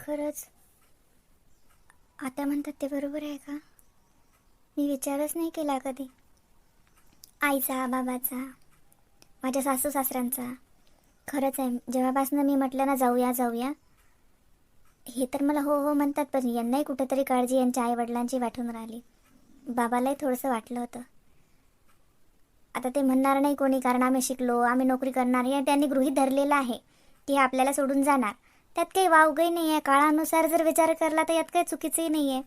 खरंच. आता म्हणतात ते बरोबर आहे का? मी विचारच नाही केला कधी. आईचा बाबाचा माझ्या सासू सासऱ्यांचा. खरंच आहे जेव्हापासून मी म्हटलं ना जाऊया जाऊया. हे तर मला हो हो म्हणतात पण यांनाही कुठेतरी काळजी यांच्या आईवडिलांची वाटून राहिली. बाबालाही थोडंसं वाटलं होतं. आता ते म्हणणार नाही कोणी कारण आम्ही शिकलो आम्ही नोकरी करणार हे त्यांनी गृहीत धरलेलं आहे. की हे आपल्याला सोडून जाणार. त्यात काही वावगही नाही आहे काळानुसार जर विचार करला तर यात काही चुकीचंही नाही आहे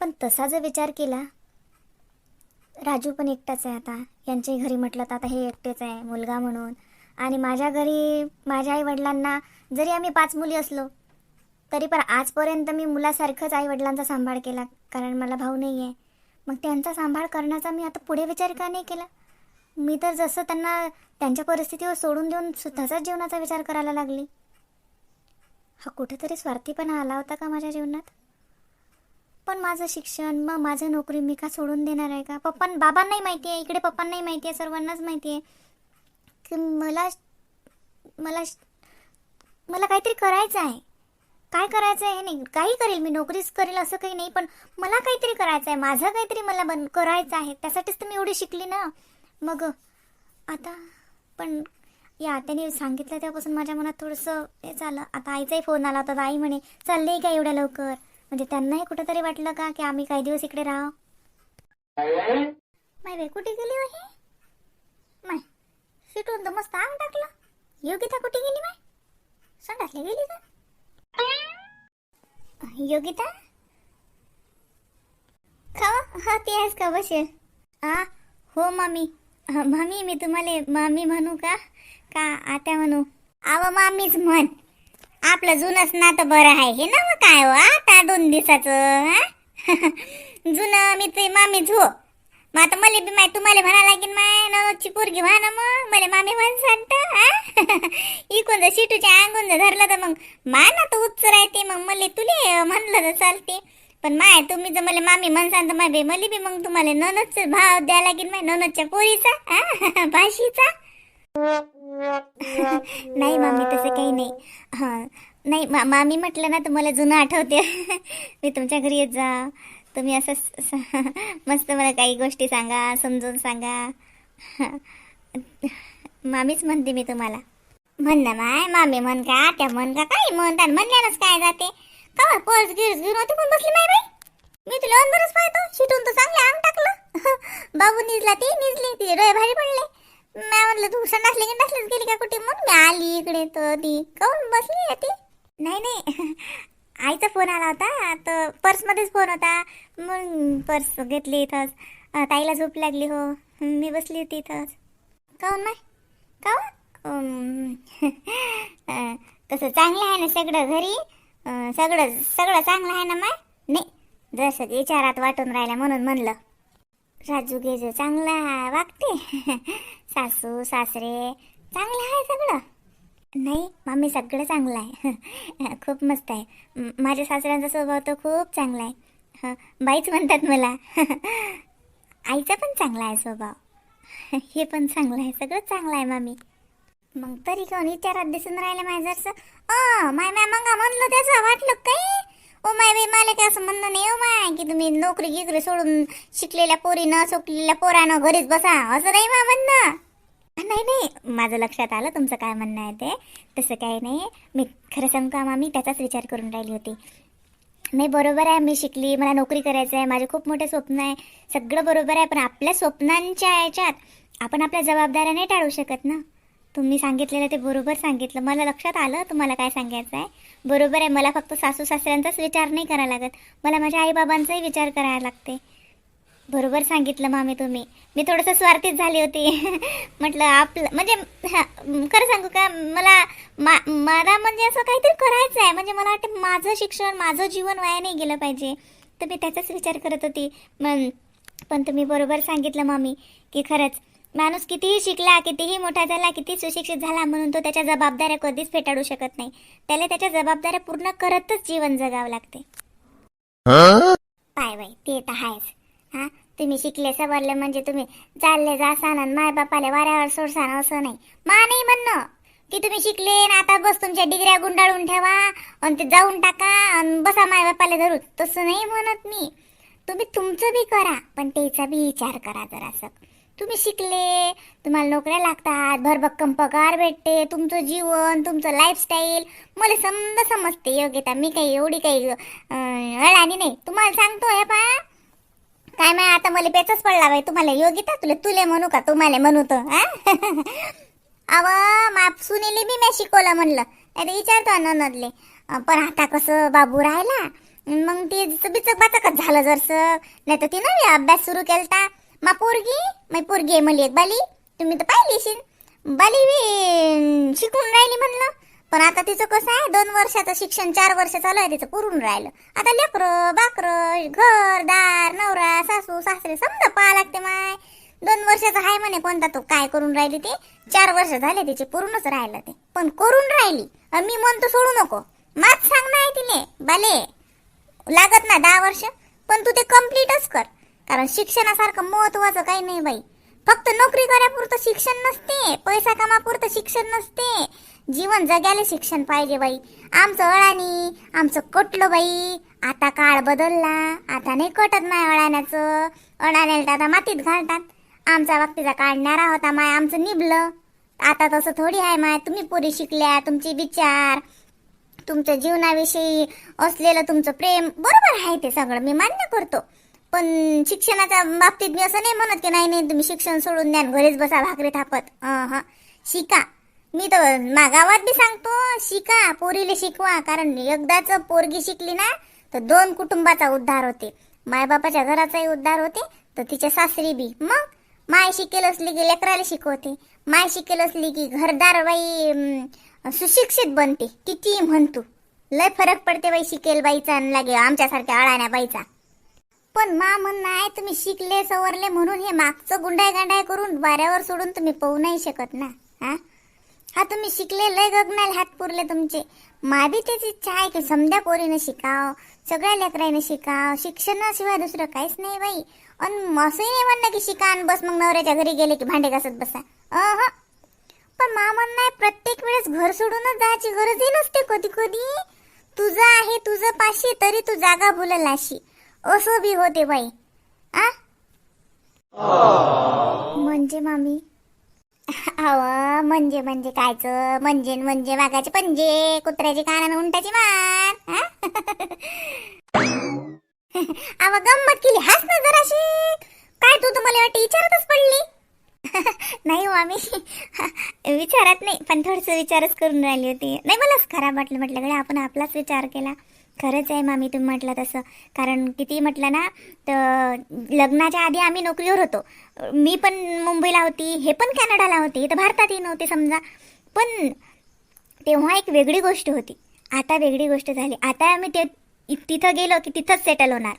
पण तसा जर विचार केला राजू पण एकटाच आहे आता. यांच्याही घरी म्हटलं तर आता हे एकटेच आहे मुलगा म्हणून. आणि माझ्या घरी माझ्या आई वडिलांना जरी आम्ही पाच मुली असलो तरी पण आजपर्यंत मी मुलासारखंच आई वडिलांचा सांभाळ केला कारण मला भाऊ नाही आहे मग त्यांचा सांभाळ करण्याचा मी आता पुढे विचार का नाही केला? मी तर जसं त्यांना त्यांच्या परिस्थितीवर सोडून देऊन स्वतःचाच जीवनाचा विचार करायला लागली. हा कुठेतरी स्वार्थीपणा आला होता का माझ्या जीवनात? पण माझं शिक्षण मग माझं नोकरी मी का सोडून देणार आहे का? पप्पा बाबांनाही माहिती आहे इकडे पप्पांनाही माहिती आहे सर्वांनाच माहिती आहे. की मला मला मला काहीतरी करायचं आहे. काय करायचं आहे हे नाही. काही करेल मी नोकरीच करेल असं काही नाही पण मला काहीतरी करायचं आहे. माझं काहीतरी मला बन करायचं आहे. त्यासाठीच तर मी एवढी शिकली ना. मग आता पण या आत्याने सांगितलं तेव्हापासून माझ्या मनात थोडंसं हे झालं. आता आईचाही फोन आला होता. तर आई म्हणे चालले का एवढ्या लवकर. म्हणजे त्यांनाही कुठेतरी वाटलं का की आम्ही काही दिवस इकडे राह माय कुठे गेली हो माय शिटून तर मस्त आंग टाकलं. योगिता कुठे गेली माय? संडासला गेली का? योगिता? खावा? हा ती आहेस का बसेल? आ हो मामी. मामी मी तुम्हाला. मामी म्हणू का? का? आता म्हणू. अव मामीच म्हण. आपलं जुनच नातं बरं आहे. हे ना मग काय हो आता दोन दिवसाचं हा? जुनं मी तुझी मामीच हो. मग आता मला बी माय तुम्हाला म्हणा लागेल माय नवची पोरगी म्हणा ना मग. मला मामी म्हण सांगत इकून जर शिटूच्या अंगून जर धरलं तर मग माय ना तर उच्च राहते. मग मला तुले म्हणलं तर चालते. पण माय तुम्ही जर मला मामी म्हणसान तर माय बे मला बी मग तुम्हाला ननदच भाव द्यायला लागेल माय ननदच्या पोरीचा आ? भाषीचा. नाही मामी तसं काही नाही. हां. नाही मा मामी म्हटलं ना तर मला जुनं आठवते. मी तुमच्या घरी येत जा. तुम्ही असं स- स- मस्त मला काही गोष्टी सांगा समजून सांगा. मामीच म्हणते मी तुम्हाला. म्हण ना माय मामी म्हण का त्या म्हण का काही म्हणतात म्हणल्यानंच काय जाते. का पर्स गिर्स घेऊन होती पण बसली माय बाई. मी तुला अंदरच पाहतो शिटून तर चांगलं अंग टाकलं. बाबू निजला ती निजली ती डोळे भारी पडले. मी म्हणलं तू संडासली की नसलीच गेली का कुठे? म्हणून मी आली इकडे तर ती काऊन बसली आहे ती? नाही नाही. आईचा फोन आला होता तर पर्समध्येच फोन होता. मग पर्स घेतली इथंच. ताईला झोप लागली हो. मी बसली होती इथंच. काऊन नाही काऊन? तसं चांगलं आहे ना सगळं घरी? सगळं सगळं चांगलं आहे ना माय? नाही. जसं विचारात वाटून राहिल्या म्हणून म्हणलं. राजू गेज चांगला वागते. सासू सासरे चांगलं आहे सगळं. नाही मामी सगळं चांगलं आहे. खूप मस्त आहे. माझ्या सासऱ्यांचा स्वभाव तर खूप चांगला आहे. हं, बाईच म्हणतात मला. आईचा पण चांगला आहे स्वभाव. हे पण चांगलं आहे सगळं चांगलं आहे मामी मग तरी कोण विचारात दिसून राहिलं माझं अ माय माय मग म्हणलं त्याचं वाटलं काही ओ माय बाई मला काय असं म्हणणं नाही ओ माय की तुम्ही नोकरी गिकरी सोडून शिकलेल्या पोरीनं सोकलेल्या पोरानं घरीच बसा. असं नाही मा म्हणणं. नाही नाही माझं लक्षात आलं तुमचं काय म्हणणं आहे ते. तसं काही नाही. मी खरं सांगू का मामी? त्याचाच विचार करून राहिली होती. नाही बरोबर आहे मी शिकली मला नोकरी करायचं आहे माझे खूप मोठे स्वप्न आहे. सगळं बरोबर आहे पण आपल्या स्वप्नांच्या याच्यात आपण आपल्या जबाबदाऱ्या नाही टाळू शकत ना. तुम्ही सांगितलेलं ते बरोबर सांगितलं. मला लक्षात आलं तुम्हाला काय सांगायचं आहे. बरोबर आहे मला फक्त सासू सासऱ्यांचाच विचार नाही करायला लागत. मला माझ्या आईबाबांचाही विचार करायला लागते. बरोबर सांगितलं मामी तुम्ही. मी थोडंसं स्वार्थीच झाली होती. म्हटलं आपलं म्हणजे खरं सांगू का मला मा मला म्हणजे असं काहीतरी करायचं आहे म्हणजे मला वाटतं माझं शिक्षण माझं जीवन वाया नाही गेलं पाहिजे. तर मी त्याचाच विचार करत होती. मग पण तुम्ही बरोबर सांगितलं मामी की खरंच माणूस कितीही शिकला कितीही मोठा झाला किती सुशिक्षित झाला म्हणून तो त्याच्या जबाबदाऱ्या कधीच फेटाळू शकत नाही. त्याला त्याच्या जबाबदाऱ्या पूर्ण करतच जीवन जगावं लागते. पाय बाई ते तर आहेच. हा तुम्ही शिकले सवरले म्हणजे तुम्ही चालले जासान आणि माय बापाले वाऱ्यावर सोडसान असं नाही. मा नाही म्हणणं. की तुम्ही शिकले ना आता बस तुमच्या डिग्र्या गुंडाळून ठेवा आणि ते जाऊन टाका आणि बसा माय बापाला धरून. तसं नाही म्हणत मी. तुम्ही तुमचं बी करा पण त्याचा बी विचार करा जरासं. तुम्ही शिकले तुम्हाला नोकऱ्या लागतात भरभक्कम पगार भेटते तुमचं जीवन तुमचं लाईफस्टाईल मला समजा समजते योग्यता. मी काही एवढी काही अं, नाही. तुम्हाला सांगतो हे पा काय माय आता मला पेचच पडला बाई. तुम्हाला योग्यता तुला तुले म्हणू का? तुम्हाला म्हणू तर अव माप सुनेली बी मी शिकवलं म्हणलं. नाही विचारतो ननदले. पण आता कसं बाबू राहिला. मग ते बिचक बाचकच झालं जरसं. नाही तर तिनं अभ्यास सुरू केलता. मा पोरगी? मा पोरगी आहे मला एक बाली. तुम्ही तर पाहिलीशील बाली बी शिकून राहिली म्हणलं. पण आता तिचं कसं आहे दोन वर्षाचं शिक्षण चार वर्ष चालू आहे तिचं पुरून राहिलं. आता लेकरं बाकर घर दार नवरा सासू सासरे समजा पाहा लागते माय. दोन वर्षाचा आहे म्हणे कोणता तो काय करून राहिली ते? चार वर्ष झाले तिचे पुरूनच राहिलं ते. पण करून राहिली. मी म्हणतो सोडू नको. मात सांग आहे तिने बाले लागत ना दहा वर्ष. पण तू ते कम्प्लीटच कर. कारण शिक्षणासारखं महत्वाचं काही नाही बाई. फक्त नोकरी करापुरतं शिक्षण नसते पैसा कामापुरतं शिक्षण नसते. जीवन जगायला शिक्षण पाहिजे बाई. आमचं अळानी आमचं कटलं बाई. आता काळ बदलला आता नाही कटत नाही अळाण्याचं अळाण्याला आता मातीत घालतात. आमचा बाबतीचा काढणारा होता माय आमचं निभलं. आता तसं थोडी आहे माय तुम्ही पुरी शिकल्या तुमचे विचार तुमच्या जीवनाविषयी असलेलं तुमचं प्रेम बरोबर आहे ते सगळं मी मान्य करतो. पण शिक्षणाच्या बाबतीत मी असं नाही म्हणत की नाही नाही तुम्ही शिक्षण सोडून द्या घरीच बसा भाकरी थापत. हा. शिका. मी तर मा गावात बी सांगतो शिका पोरीले शिकवा. कारण एकदाच पोरगी शिकली ना तर दोन कुटुंबाचा उद्धार होते. मायबापाच्या घराचाही उद्धार होते तर तिच्या सासरी बी. मग? माय शिकेल असली की लेकराला शिकवते. माय शिकेल असली की घरदार बाई सुशिक्षित बनते. किती म्हणतो लय फरक पडते बाई शिकेल बाईचा आणि लागे आमच्यासारख्या अळाण्या बाईचा. पण मा म्हणणं आहे तुम्ही शिकले सवरले म्हणून हे मागचं गुंडाय गांडाय करून वाऱ्यावर सोडून तुम्ही पाहू नाही शकत ना हा? हा तुम्ही शिकले लय गगनाल हात पुरले तुमचे. मा बी इच्छा आहे की समजा पोरीनं शिकाव सगळ्या लेकराईनं शिकाव. शिक्षणाशिवाय दुसरं काहीच नाही बाई. अन असंही नाही म्हणणं की शिका आणि बस मग नवऱ्याच्या घरी गेले की भांडे घासत बसा. अह. पण मा म्हणणं आहे प्रत्येक वेळेस घर सोडूनच जायची गरजही नसते कधी कधी तुझं आहे तुझं पाशी तरी तू जागा भुलल अशी बी होते बाई. आ? म्हणजे मामी? अव म्हणजे म्हणजे कायच? म्हणजे म्हणजे वाघाचे पंजे कुत्र्याचे कानानं उंटाची मान अव गंमत केली. हास ना जराशी. काय तू तुम्हाला मला विचारतच पडली? नाही हो मामी. विचारत नाही पण थोडस विचारच करून राहिली होती. नाही मलाच खराब वाटलं. म्हटलं आपण आपलाच विचार केला. खरंच आहे मामी तुम्ही म्हटलं तसं. कारण किती म्हटलं ना तर लग्नाच्या आधी आम्ही नोकरीवर होतो. मी पण मुंबईला होती हे पण कॅनडाला होते तर भारतातही नव्हते समजा. पण तेव्हा एक वेगळी गोष्ट होती. आता वेगळी गोष्ट झाली. आता आम्ही ते तिथं गेलो की तिथंच सेटल होणार.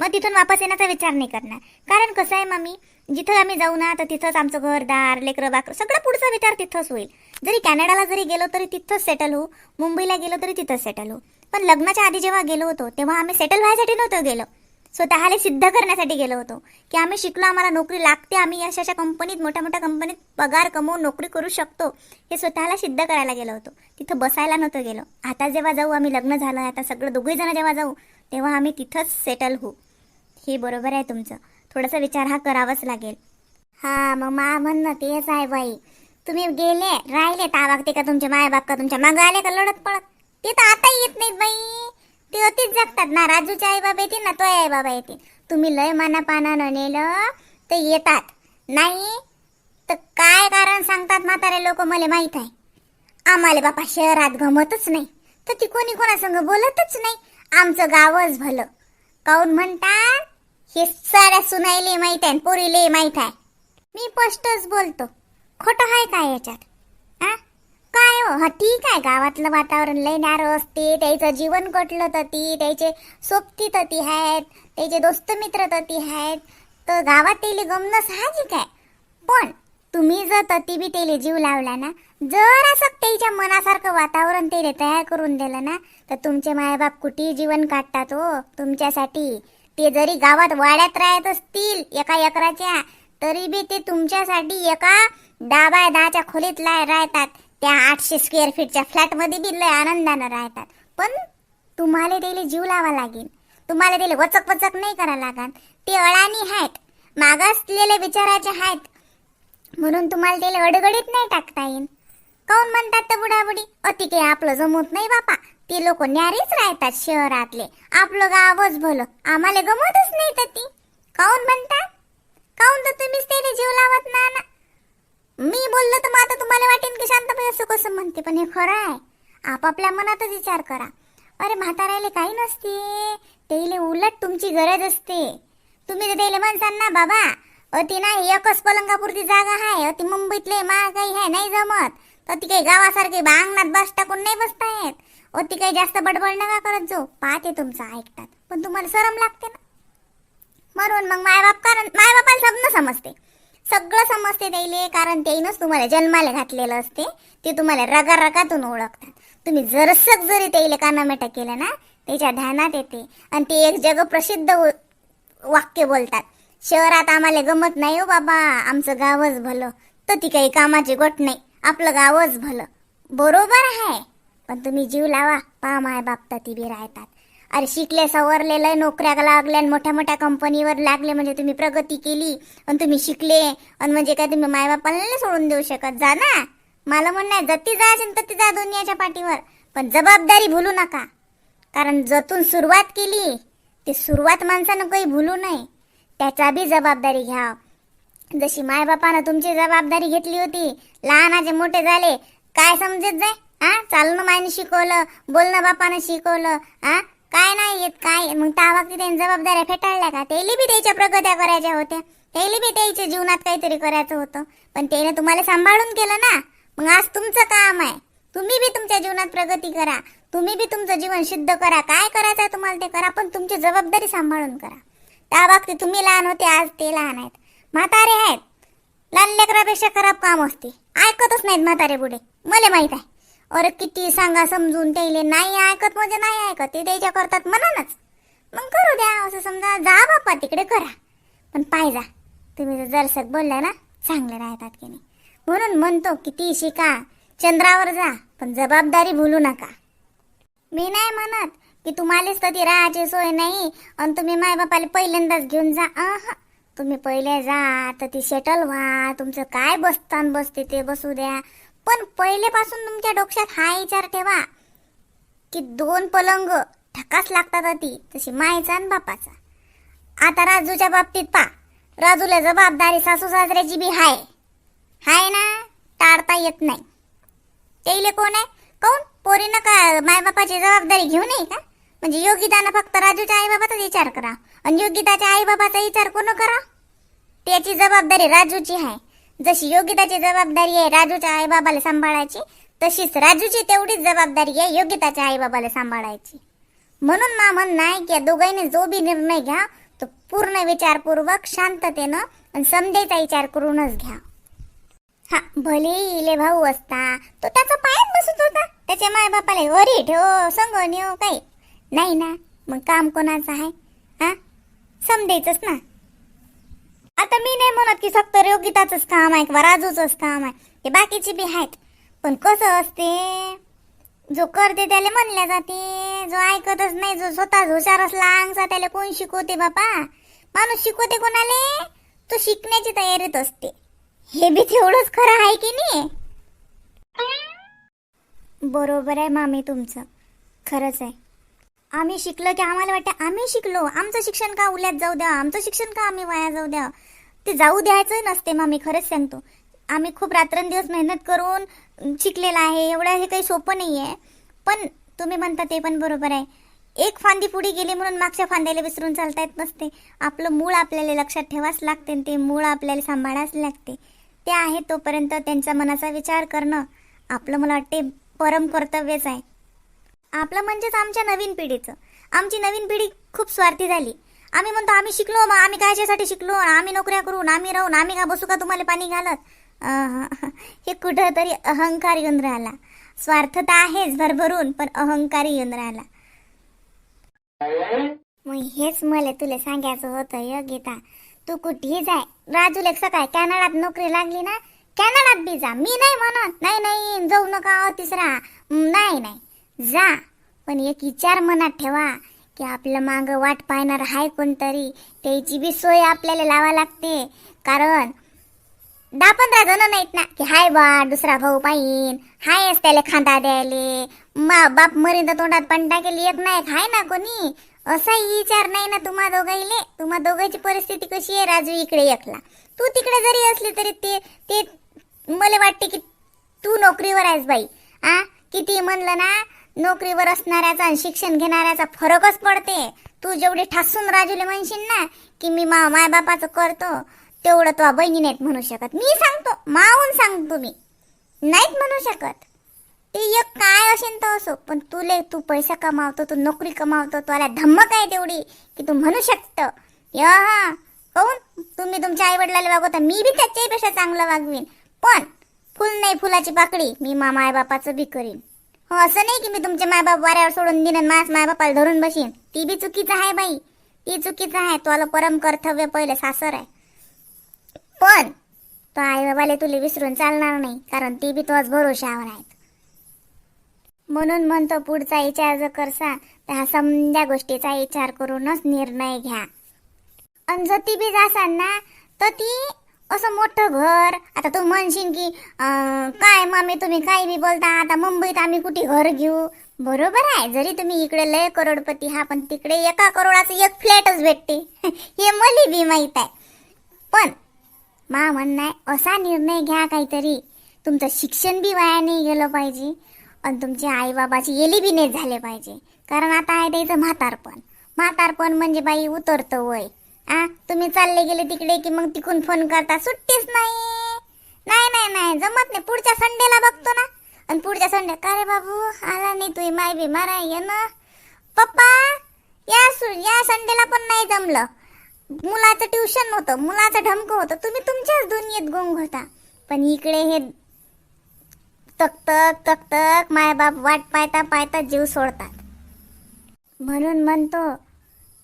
मग तिथून वापस येण्याचा विचार नाही करणार. कारण कसं आहे मामी जिथं आम्ही जाऊ ना तर तिथंच आमचं घरदार लेकरं बाकर सगळं पुढचा विचार तिथंच होईल. जरी कॅनडाला जरी गेलो तरी तिथंच सेटल होऊ. मुंबईला गेलो तरी तिथंच सेटल होऊ. पण लग्नाच्या आधी जेव्हा गेलो होतो तेव्हा आम्ही सेटल व्हायसाठी नव्हतो गेलो. स्वतःला सिद्ध करण्यासाठी गेलो होतो. की आम्ही शिकलो आम्हाला नोकरी लागते आम्ही अशा अशा कंपनीत मोठ्या मोठ्या कंपनीत पगार कमवून नोकरी करू शकतो हे स्वतःला सिद्ध करायला गेलो होतो. तिथं बसायला नव्हतं गेलो. आता जेव्हा जाऊ आम्ही लग्न झालं आता सगळं दोघे जण जेव्हा जाऊ तेव्हा आम्ही तिथंच सेटल होऊ. हे बरोबर आहे तुमचं. थोडासा विचार हा करावाच लागेल. हा मग मा म्हणणं तेच आहे बाई. तुम्ही गेले राहिले ताबागते का तुमचे मायबाप का तुमच्या मागं आले का लढत पळत? ते तर आता येत नाहीत बाई. ते अतिच जगतात ना राजूचे आई बाबा येतील ना तो आई बाबा येतील. तुम्ही लय मनापानानं नेलं तर येतात. नाही तर काय कारण सांगतात म्हातारे लोक मला माहीत आहे. आम्हाला बापा शहरात गमतच नाही. तर ती कोणी कोणासंग बोलतच नाही. आमचं गावच भलं. काऊन म्हणतात? हे साऱ्या सुनायले माहीत आहे पोरीले माहीत आहे. मी स्पष्टच बोलतो. खोटं आहे का याच्यात? काय हो? हा ठीक आहे गावातलं वातावरण. लय नारं असते त्याचं जीवन कटलं तर ती त्याचे सोबती तती आहेत त्याचे दोस्त मित्र तती आहेत. तर गावात त्याले गमणं साहजिक आहे. पण तुम्ही जर तती बी त्याला जीव लावला ना जर असं त्याच्या मनासारखं वातावरण त्याला तयार करून दिलं ना तर तुमचे मायबाप कुठेही जीवन काढतात हो. तुमच्यासाठी ते जरी गावात वाड्यात राहत असतील एका एकराच्या तरी बी ते तुमच्यासाठी एका दहा बाय दहाच्या खोलीत ला- राहतात. त्या आठशे स्क्वेअर फीटच्या फ्लॅटमध्ये बी लय आनंदानं राहतात. पण तुम्हाला त्याला जीव लावा लागेल. तुम्हाला त्याला वचक वचक नाही करा लागत. ते अळानी आहेत. मागासलेले विचाराचे आहेत. म्हणून तुम्हाला त्याला अडगडीत नाही टाकता येईल. काऊन म्हणतात तर बुडाबुडी? अति काही आपलं जमत नाही बापा. ते लोक न्यारीच राहतात शहरातले. आपलं गावच भलं. आम्हाला गमतच नाही तर ती. काऊन म्हणतात? काऊन तर तुम्हीच त्याला जीव लावत ना ना? मी बोललो तर मग आता तुम्हाला वाटेल की शांतपणे असं कसं म्हणते पण हे खरं आहे. आपापल्या मनातच विचार करा. अरे म्हाताऱ्याला काही नसते. त्याला उलट तुमची गरज असते. तुम्ही तर त्याला म्हणताना बाबा अति नाही एकच पलंगापुरती जागा आहे. अति मुंबईतले महागाई आहे नाही जमत. तर ती काही गावासारखी बांगणात बस टाकून नाही बसता येत अति काही जास्त बडबड नका करत जो पाहते तुमचं ऐकतात. पण तुम्हाला सरम लागते ना. म्हणून मग मायबाप कारण मायबापाला समजणं समजते. सगळं समजते त्याले कारण त्याईनच तुम्हाला जन्माला घातलेलं असते. ते तुम्हाला रगा रगातून ओळखतात. तुम्ही जरसक जरी त्याला कानामेटा केलं ना त्याच्या ध्यानात येते. आणि ते एक जगप्रसिद्ध वाक्य बोलतात. शहरात आम्हाला गमत नाही हो बाबा आमचं गावच भलं. तर ती काही कामाची गोट नाही आपलं गावच भलं. बरोबर आहे. पण तुम्ही जीव लावा पा माय बाप ती बी राहतात. अरे शिकले सवरलेलं नोकऱ्या लागल्या मोठ्या मोठ्या कंपनीवर लागले म्हणजे तुम्ही प्रगती केली आणि तुम्ही शिकले. आणि म्हणजे काय तुम्ही मायबापाला नाही सोडून देऊ शकत जा ना. मला म्हणणं आहे जती जा असेल तर ती जा दुनियाच्या पाठीवर. पण जबाबदारी भुलू नका. कारण जतून सुरुवात केली ती सुरुवात माणसानं काही भुलू नये. त्याचा बी जबाबदारी घ्या. जशी मायबापानं तुमची जबाबदारी घेतली होती लहानाचे मोठे झाले काय समजत जाय? हा चालणं मायने शिकवलं बोलणं बापानं शिकवलं हा काय नाही येत काय मग त्या की त्यांनी जबाबदाऱ्या फेटाळल्या का? त्याला बी त्याच्या प्रगत्या करायच्या होत्या. त्याला बी त्याच्या जीवनात काहीतरी करायचं होतं. पण त्याने तुम्हाला सांभाळून केलं ना मग आज तुमचं काम आहे. तुम्ही बी तुमच्या जीवनात प्रगती करा. तुम्ही बी तुमचं जीवन शुद्ध करा. काय करायचं आहे तुम्हाला ते करा पण तुमची जबाबदारी सांभाळून करा. त्या बाबतीत तुम्ही लहान होते आज ते लहान आहेत. म्हातारे आहेत. लहान लेकरापेक्षा खराब काम असते. ऐकतच नाहीत म्हातारे पुढे. मला माहीत आहे. अरे किती सांगा समजून त्याले नाही ऐकत म्हणजे नाही ऐकत ते त्याच्या करतात मनानच मग करू द्या असं समजा जा बापा तिकडे करा. पण पाहिजा तुम्ही जर जरसक बोलला ना चांगले राहतात की नाही. म्हणून म्हणतो किती शिका चंद्रावर जा पण जबाबदारी भुलू नका. मी नाही म्हणत की तुम्हालाच तर ती राहायची सोय नाही आणि तुम्ही मायबापाला पहिल्यांदाच घेऊन जा. अह. तुम्ही पहिले जा तर ती सेटल व्हा तुमचं काय बसतान बसते ते बसू द्या. पण पहिलेपासून तुमच्या डोक्यात हा विचार ठेवा की दोन पलंग ठकास लागतात अति तशी मायचा आणि बापाचा. आता राजूच्या बाबतीत पा राजूला जबाबदारी सासू सासऱ्याची बी हाय. हाय ना? टाळता येत नाही. त्याईले कोण आहे? कोण पोरीनं का मायबापाची जबाबदारी घेऊ नये का? म्हणजे योगितानं फक्त राजूच्या आईबाबाचाच विचार करा. आणि योगिताच्या आईबाबाचा विचार कोण करा? त्याची जबाबदारी राजूची आहे जशी योगिताची जबाबदारी आहे राजूच्या आईबाबाला सांभाळायची तशीच राजूची तेवढीच जबाबदारी आहे योगिताच्या आईबाबाला सांभाळायची. म्हणून मा म्हणणं आहे की या दोघांनी जो बी निर्णय घ्या तो पूर्ण विचारपूर्वक शांततेनं आणि समजेचा विचार करूनच घ्या. हा भले इले भाऊ असता तो त्याचा पायात बसत होता. त्याच्या माय बापाला वरी ठेव संग नेऊ काही. नाही ना मग काम कोणाचं आहे? हा? समजायचंच ना. आता मी नाही म्हणत की फक्त योगिताचंच काम आहे किंवा राजूचंच काम आहे. ते बाकीचे बी आहेत. पण कसं असते जो करते त्याला म्हणल्या जाते जो ऐकतच नाही जो स्वतः हुशार असला अंगचा त्याला कोण शिकवते बापा? माणूस शिकवते कोणाले? तो शिकण्याची तयारीत असते. हे बी तेवढंच खरं आहे की नाही? बरोबर आहे मामी तुमचं. खरंच आहे. आम्ही शिकलो की आम्हाला वाटतं आम्ही शिकलो. आमचं शिक्षण का उल्यात जाऊ द्या? आमचं शिक्षण का आम्ही वाया जाऊ द्या? ते जाऊ द्यायचं नसते मग मी खरंच सांगतो. आम्ही खूप रात्रंदिवस मेहनत करून शिकलेलं आहे एवढं हे काही सोपं नाही आहे. पण तुम्ही म्हणता ते पण बरोबर आहे. एक फांदी पुढे गेली म्हणून मागच्या फांद्याला विसरून चालता येत नसते. आपलं मूळ आपल्याला लक्षात ठेवाच लागते आणि ते मूळ आपल्याला सांभाळाच लागते. ते आहे तोपर्यंत त्यांच्या मनाचा विचार करणं आपलं मला वाटते परम कर्तव्यच आहे. आपलं म्हणजेच आमच्या नवीन पिढीचं. आमची नवीन पिढी खूप स्वार्थी झाली. आम्ही म्हणतो आम्ही शिकलो मग आम्ही कायच्यासाठी शिकलो? आम्ही नोकऱ्या करून आम्ही राहून आम्ही का बसू का तुम्हाला पाणी घालत? हे कुठं तरी अहंकार येऊन राहिला स्वार्थ तर आहेच भरभरून पण अहंकार येऊन राहिला मग हेच मला तुला सांगायचं होतं य गीता. तू कुठेही जाय. राजूला सकाळी कॅनडात नोकरी लागली ना कॅनडात बी जा. मी नाही म्हणत नाही नाही जाऊ नका अहो तिसरा नाही नाही. जा पण एक विचार मनात ठेवा की आपलं माग वाट पाहणार हाय कोणतरी. त्याची बी सोय आपल्याला लावा लागते. कारण दहा पंधरा जण नाहीत ना की हाय बा दुसरा भाऊ पाहिन. हायच त्याला खांदा द्यायले. मा बाप मरीन तर तोंडात पण टाकेल एक नाही हाय ना कोणी? असाही विचार नाही ना तुम्हा दोघाईले. तुम्हा दोघांची परिस्थिती कशी आहे राजू इकडे एकला. तू तिकडे जरी असली तरी ते ते मला वाटते की तू नोकरीवर आहेस बाई. आ किती म्हणलं ना नोकरीवर असणाऱ्याचा आणि शिक्षण घेणाऱ्याचा फरकच पडते. तू जेवढे ठासून राजूले म्हणशील ना की मी मा मायबापाचं करतो तेवढं तो बहिणी नाहीत म्हणू शकत. मी सांगतो मावून सांगतो मी. नाहीत म्हणू शकत. ते एक काय असेल तर असो पण तुले तू पैसा कमावतो तू नोकरी कमावतो तुला धम्मक आहे तेवढी की तू म्हणू शकतं. या हा. कहून तुम्ही तुमच्या आई वडिलाला वागवता मी बी त्याच्यापेक्षा चांगलं वागवीन. पण फुल नाही फुलाची पाकडी मी मा मायबापाचं बी करीन. हो, असं नाही की मी तुमचे मायबाप वाऱ्यावर सोडून देईन आणि माझ मायबापाला धरून बसीन ती बी चुकीचं आहे बाई. ती चुकीचं आहे. तुला परम कर्तव्य पहिले सासर आहे. पण तो आई बाबाले तुला विसरून चालणार नाही कारण ती बी तोच भरोशावर आहेत. म्हणून म्हणतो पुढचा विचार जर करसा तर ह्या गोष्टीचा विचार करूनच निर्णय घ्या. आणि जर ती बी जासान ना तर ती असं मोठं घर. आता तू म्हणशील की काय मामी तुम्ही काही बी बोलता? आता मुंबईत आम्ही कुठे घर घेऊ? बरोबर आहे. जरी तुम्ही इकडे लय करोडपती हा पण तिकडे एका करोडाचं एक फ्लॅटच भेटते. हे मला बी माहीत आहे. पण मा म्हणणं आहे असा निर्णय घ्या काहीतरी. तुमचं शिक्षण बी वाया नाही गेलं पाहिजे. आणि तुमच्या आईबाबाची येली बी नाही झाले पाहिजे. कारण आता आहे त्याचं म्हातारपण. म्हातारपण म्हणजे बाई उतरतं वय. आ तुम्ही चालले गेले तिकडे की मग तिकून फोन करता? सुट्टीच नाही. नाही नाही नाही जमत नाही. पुढच्या संडेला बघतो ना. आणि पुढच्या संडे का रे बाबू? आला नाही तुझी माय बिमार आहे ये ना. पप्पा या सु या संडेला पण नाही जमलं. मुलाचं ट्युशन होतं मुलाचं ढमकं होतं. तुम्ही तुमच्याच दुनियेत गुंग होता. पण इकडे हे तक तक तक तक मायबाप वाट पायता पायता जीव सोडतात. म्हणून म्हणतो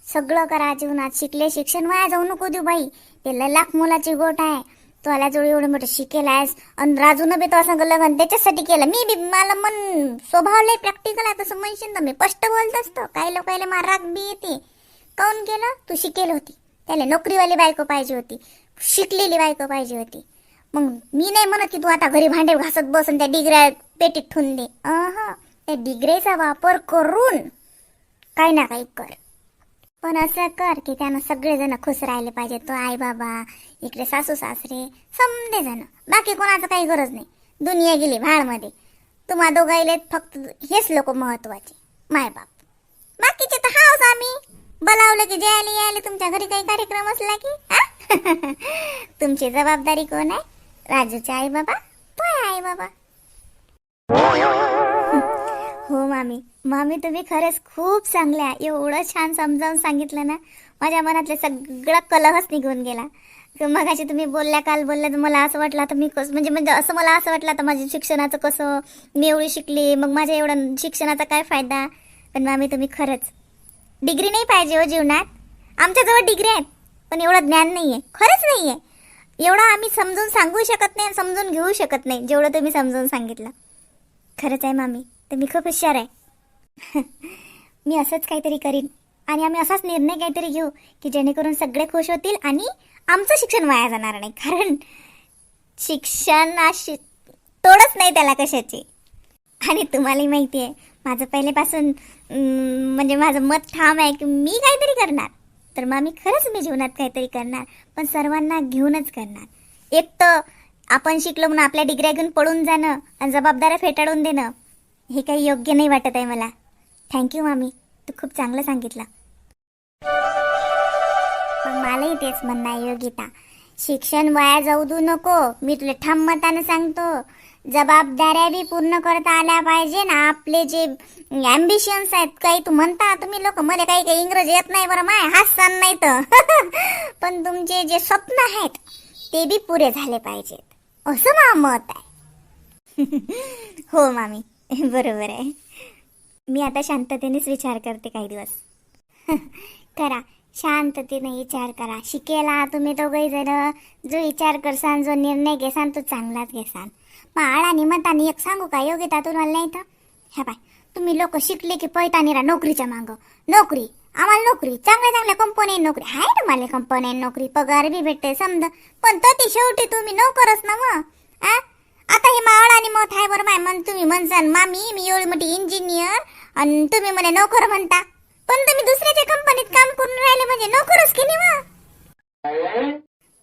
सगळं करा जीवनात. शिकले शिक्षण. वाया जाऊ नको देऊ बाई. ते लाख मुलाची गोट आहे. तो आला जोडी एवढं मोठं शिकेल आहेस. आणि राजूनं बी तो असं लग्न त्याच्यासाठी केलं. मी बी मला मन स्वभावले प्रॅक्टिकल आहे. तसं म्हणशील तर मी. स्पष्ट बोलत असतो. काही लोकायला मार राग बी येते. काऊन केलं? तू शिकेल होती. त्याला नोकरीवाली बायको पाहिजे होती. शिकलेली बायको पाहिजे होती. मग मी नाही म्हणत की तू आता घरी भांडे घासत बस आणि त्या डिग्र्या पेटीत ठेवून दे. अह. त्या डिग्रेचा वापर करून काही ना काही कर. पण असं कर की त्यानं सगळेजण खुश राहिले पाहिजे. तो आई बाबा इकडे सासू सासरे समजे जण बाकी कोणाचं काही गरज नाही. दुनिया गेली भाडमध्ये तुम्हा दोघाईले फक्त हेच लोक महत्त्वाचे. मायबाप बाकीचे तर हाच आम्ही बोलावलं की जयाली यायला तुमच्या घरी काही कार्यक्रम असला की? तुमची जबाबदारी कोण आहे? राजूचे आई बाबा तो आई बाबा. हो मामी. मामी तुम्ही खरंच खूप चांगल्या एवढं छान समजावून सांगितलं ना माझ्या मनातले सगळं कलहच निघून गेला. क- मगाशी तुम्ही बोलल्या काल बोलल्या तर मला असं वाटलं तर मी कसं म्हणजे म्हणजे असं मला असं वाटलं तर माझ्या शिक्षणाचं कसं मी एवढी शिकली मग माझ्या एवढा शिक्षणाचा काय फायदा? पण मामी तुम्ही खरंच डिग्री नाही पाहिजे हो जीवनात. आमच्याजवळ डिग्री आहेत पण एवढं ज्ञान नाही आहे खरंच नाही आहे एवढं आम्ही समजून सांगू शकत नाही आणि समजून घेऊ शकत नाही जेवढं तुम्ही समजून सांगितलं. खरंच आहे मामी. तुम्ही खूप हुशार आहे. मी असंच काहीतरी करीन. आणि आम्ही असाच निर्णय काहीतरी घेऊ की जेणेकरून सगळे खुश होतील आणि आमचं शिक्षण वाया जाणार नाही. कारण शिक्षण अशी तोडच नाही त्याला कशाची. आणि तुम्हालाही माहिती आहे माझं पहिलेपासून म्हणजे माझं मत ठाम आहे की मी काहीतरी करणार. तर मग मी खरंच मी जीवनात काहीतरी करणार पण सर्वांना घेऊनच करणार. एक तर आपण शिकलो म्हणून आपल्या डिग्र्या घेऊन पळून जाणं आणि जबाबदाऱ्या फेटाळून देणं हे काही योग्य नाही वाटत आहे मला. थँक्यू मामी तू खूप चांगलं सांगितलं. पण मलाही तेच म्हणणं आहे योगिता शिक्षण वाया जाऊ देऊ नको. मी तुला ठाम मतानं सांगतो. जबाबदाऱ्या बी पूर्ण करता आल्या पाहिजे ना. आपले जे ॲम्बिशन्स आहेत काही तू म्हणता तुम्ही लोक मला काही काही इंग्रजी येत नाही बरं माय. हासन नाही तर. पण तुमचे जे स्वप्न आहेत ते बी पुरे झाले पाहिजेत. असं मा मत आहे. हो मामी. बरोबर आहे. मी आता शांततेनेच विचार करते काही दिवस. करा. शांततेने विचार करा. शिकेला तुम्ही दोघही जर जो विचार करसान जो निर्णय घेसान तो चांगलाच घेसान. मग आळानी मतानी एक सांगू का? योगिता तुम्हाला नाही तर? ह्या बाय. तुम्ही लोक शिकले की पैतानी रा नोकरीच्या मागं. नोकरी. आम्हाला नोकरी. चांगल्या चांगल्या कंपनी नोकरी. आहे ना मला कंपनी नोकरी. पगार बी भेटते समजा. पण तर ती शेवटी तुम्ही नोकरच ना मग. आ? आता हे मावळ आणि मत आहे बरोबर माय तुम्ही म्हणसान मामी मी एवढी मोठी इंजिनियर आणि तुम्ही म्हणे नोकर म्हणता. पण तुम्ही दुसऱ्याच्या कंपनीत काम करून राहिले म्हणजे नोकरच की नाही मग?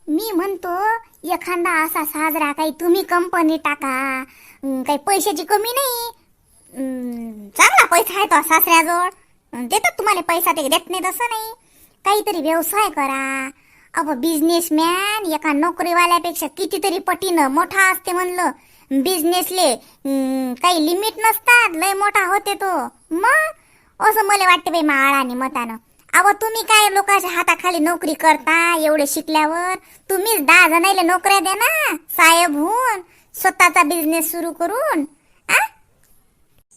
मी म्हणतो एखादा असा साजरा काही तुम्ही कंपनी टाका. काही पैशाची कमी नाही. चांगला पैसा आहे तो सासऱ्याजवळ. देतात तुम्हाला पैसा ते देत नाही तसं नाही. काहीतरी व्यवसाय करा. अहो बिझनेसमॅन एका नोकरीवाल्यापेक्षा कितीतरी पटीनं मोठा असते म्हणलं. बिझनेसले काही लिमिट नसतात लय मोठा होते तो. मग? असं मला वाटते बाई माळाने मतानं. अहो तुम्ही काय लोकांच्या हाताखाली नोकरी करता एवढे शिकल्यावर? तुम्हीच दहा जणांना नोकऱ्या द्या ना साहेब होऊन. स्वतःचा बिझनेस सुरू करून आ?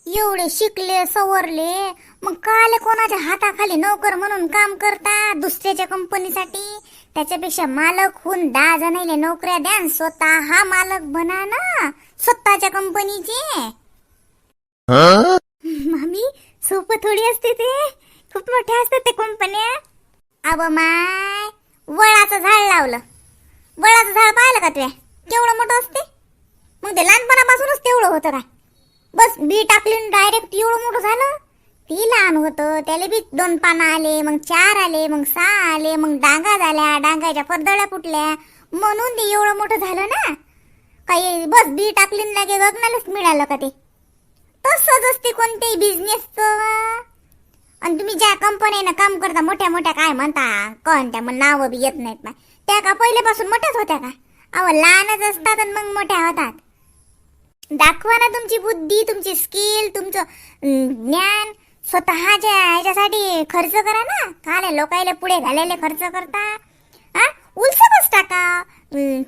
एवढे शिकले सवरले मग काले कोणाच्या हाताखाली नोकर म्हणून काम करता दुसऱ्याच्या कंपनीसाठी त्याच्यापेक्षा मालक होऊन दहा जणांना नोकऱ्या द्या आणि स्वतः हा मालक बना ना स्वतःच्या कंपनीचे. मामी सोपं थोडी असते ते. खूप मोठे असतात ते कंपन्या. अव माय वळाचं झाड लावलं. वळाचं झाड पाहिलं का तुया? केवढं मोठं असते? मग ते लहानपणापासूनच तेवढं होतं काय? बस बी टाकली डायरेक्ट एवढं मोठं झालं. ती लहान होतं त्याला बी दोन पानं आले मग चार आले मग सहा आले मग डांगा झाल्या डांगाच्या फरदळ्या फुटल्या. म्हणून ते एवढं मोठं झालं ना. काही बस बी टाकली लागे गगनालाच मिळालं का ते. तसंच असते कोणत्याही बिझनेसचं आणि तुम्ही ज्या कंपनीनं काम करता मोठ्या मोठ्या काय म्हणता कोणत्या मग नावं बी येत नाहीत ना त्या का पहिल्यापासून मोठ्याच होत्या का? अहो लहानच असतात आणि मग मोठ्या होतात. दाखवा ना तुमची बुद्धी तुमची स्किल तुमचं ज्ञान. स्वतःच्या ह्याच्यासाठी खर्च करा ना. काले लोकायले पुढे घालायला खर्च करता. हा? उलसकच टाका.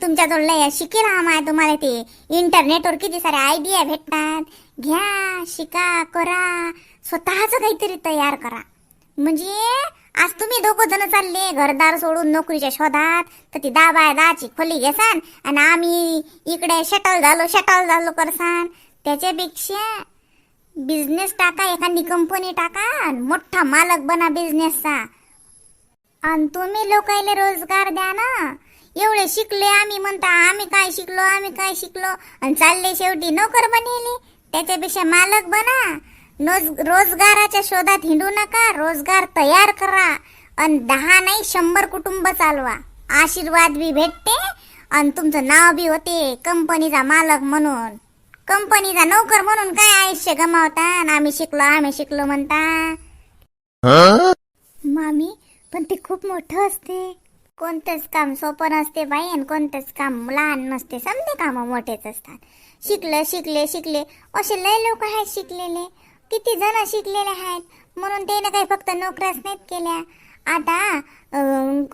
तुमच्याजवळ लय शिकेल हा माय तुम्हाला ते. इंटरनेटवर किती सारे आयडिया भेटतात. घ्या शिका करा. स्वतःच काहीतरी तयार करा. म्हणजे आज तुम्ही दोघं जण चालले घरदार सोडून नोकरीच्या शोधात तर ती दहा बाय दहाची खोली घेसान आणि आम्ही इकडे शटल झालो शटल झालो करसान. त्याच्यापेक्षा बिझनेस टाका एखादी कंपनी टाका आणि मोठा मालक बना बिझनेसचा. आणि तुम्ही लोकायले रोजगार द्या ना. एवढे शिकले आम्ही म्हणता आम्ही काय शिकलो आम्ही काय शिकलो? आणि चालले शेवटी नोकर बनेले. त्याच्यापेक्षा मालक बना. नोज रोजगाराच्या शोधात हिंडू नका रोजगार तयार करा. आणि दहा नाही शंभर कुटुंब चालवा. आशीर्वाद बी भेटते आणि तुमचं नाव बी होते कंपनीचा मालक म्हणून. कंपनीचा नोकर म्हणून काय आयुष्य गमावता? आणि आम्ही शिकलो आम्ही शिकलो म्हणता. मामी पण ते खूप मोठं असते. कोणतंच काम सोपं नसते बाई आणि कोणतंच काम लहान नसते. समजे काम मोठेच असतात. शिकले शिकले शिकले. असे लय लोक आहेत शिकलेले. किती जण शिकलेले आहेत. म्हणून त्याने काही फक्त नोकऱ्याच नाहीत केल्या. आता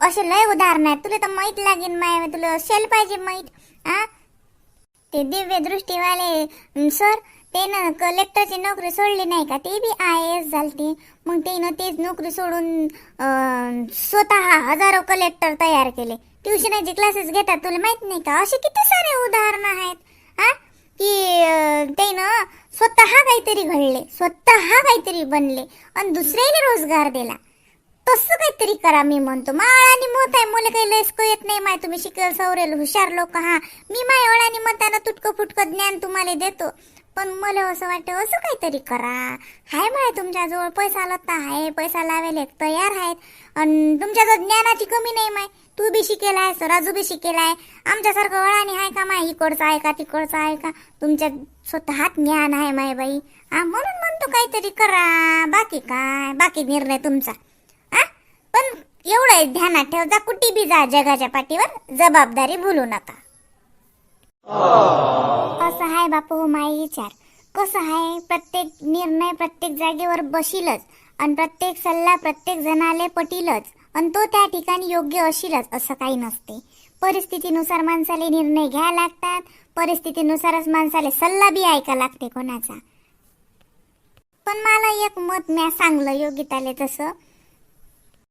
असे लय उदाहरण आहेत. तुला तर माहीत लागेल माय तुला असेल पाहिजे माहीत. आ ते दिव्य दृष्टीवाले सर त्यानं कलेक्टरची नोकरी सोडली नाही का? ते बी आय एस झालती. मग त्यानं तेच नोकरी सोडून स्वतः हजारो कलेक्टर तयार केले. ट्युशनाचे क्लासेस घेतात तुला माहीत नाही का? असे किती सारे उदाहरणं आहेत हा? की अं, त्यानं स्वतः काहीतरी घडले स्वतः काहीतरी बनले आणि दुसऱ्याने रोजगार दिला. तसं काहीतरी करा मी म्हणतो. माळ आणि मत आहे मला काही लयस्क येत नाही माय. तुम्ही शिकेल सवरेल हुशार लोक हा. मी माय अळ आणि तुटकं फुटकं ज्ञान तुम्हाला देतो. पण मला असं वाटतं असं काहीतरी करा. हाय माय तुमच्याजवळ पैसा लत्ता आहे पैसा लावायला तयार आहेत. आणि तुमच्याजवळ ज्ञानाची कमी नाही माय. तू बी शिकेला आहेस राजू बी शिकेला आहे. आमच्यासारखं वळाने आहे का माय? इकडचं आहे का तिकडचं आहे का? तुमच्या स्वतःत ज्ञान आहे माय बाई. हा म्हणून म्हणतो काहीतरी करा. बाकी काय? बाकी निर्णय तुमचा. एवढं ध्यानात ठेव जा कुठे बी जा जगाच्या पाठीवर जबाबदारी भूलू नका. असं आहे बापू हो माई विचार? कसं आहे प्रत्येक निर्णय प्रत्येक जागेवर बशीलच आणि प्रत्येक सल्ला प्रत्येक जणाले पटीलच आणि तो त्या ठिकाणी योग्य अशीलच असं काही नसते. परिस्थितीनुसार माणसाले निर्णय घ्या लागतात परिस्थितीनुसारच माणसाले सल्ला बी ऐका लागते कोणाचा. पण मला एक मत म्या सांगलं योगिताले तसं.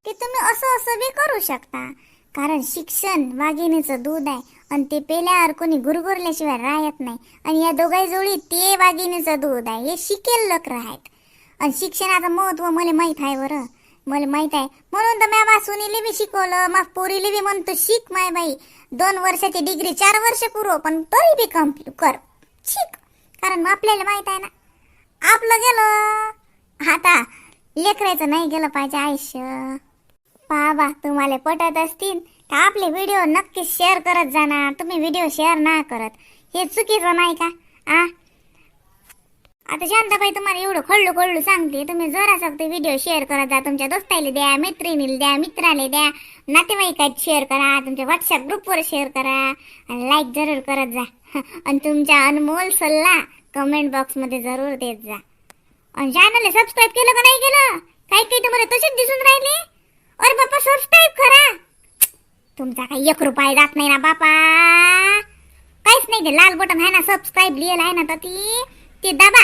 की तुम्ही असं असं बी करू शकता. कारण शिक्षण वाघिणीचं दूध आहे आणि ते पेल्यावर कोणी गुरगुरल्याशिवाय राहत नाही. आणि या दोघाही जोडी ते वाघिणीचं दूध आहे. हे शिकेल लोक आहेत आणि शिक्षणाचं महत्त्व मला माहीत आहे बरं. मला माहीत आहे. म्हणून तर म्या सुनीले बी शिकवलं मग पोरीले बी म्हणतो शिक माय बाई. दोन वर्षाची डिग्री चार वर्ष पुरव पण तरी बी कंप्लीट कर. शिक. कारण आपल्याला माहीत आहे ना. आपलं गेलं. आता लेकरायचं नाही गेलं पाहिजे आयुष्य. बाबा तुम्हाला पटत असतील तर आपले व्हिडिओ नक्की शेअर करत जाणार तुम्ही व्हिडिओ शेअर ना करत. हे चुकीचं नाही का? आ? आता शांताबाई तुम्हाला एवढं खळलू खळलू सांगते. तुम्ही जरा सांगते व्हिडिओ शेअर करत जा. तुमच्या दोस्ताला द्या मैत्रिणीला द्या मित्राला द्या. नातेवाईकात शेअर करा तुमच्या व्हॉट्सअप ग्रुपवर शेअर करा. आणि लाईक जरूर करत जा. आणि तुमचा अनमोल सल्ला कमेंट बॉक्समध्ये जरूर देत जा. आणि चॅनलला सबस्क्राईब केलं का नाही केलं? काही काही तुम्हाला तसेच दिसून राहिले? अरे बापा सबस्क्राईब करा. तुमचा काही एक रुपया जात नाही ना बापा. काहीच नाही ते लाल बटन आहे ना सबस्क्राईब लिहिलं आहे ना तर ती ते दाबा.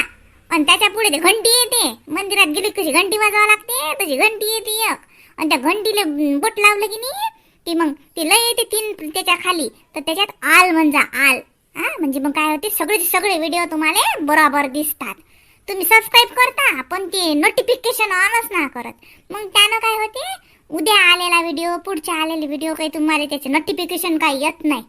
आणि त्याच्या पुढे ते घंटी येते. मंदिरात गेली कशी घंटी वाजवा लागते तशी घंटी येते एक. आणि त्या घंटीला बोट लावलं की नाही ती मग ती लय येते तीन त्याच्याखाली. तर त्याच्यात आल म्हणजे आल. हा म्हणजे मग काय होते सगळे सगळे व्हिडिओ तुम्हाला बरोबर दिसतात. तुम्ही सबस्क्राईब करता पण ते नोटिफिकेशन ऑनच ना करत. मग त्यानं काय होते उद्या आलेला व्हिडिओ पुढच्या आलेले व्हिडिओ काही तुम्हाला त्याचे नोटिफिकेशन काही येत नाही.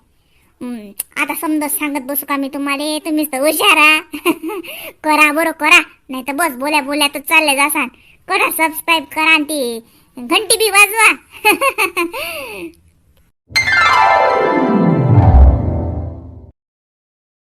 आता समजा सांगत बसू का मी तुम्हाला? तुम्हीच तर हुशारा करा बरं करा. नाही तर बस बोल्या बोल्या तर चालले जासान. करा सबस्क्राईब करा आणि ती घंटी बी वाजवा.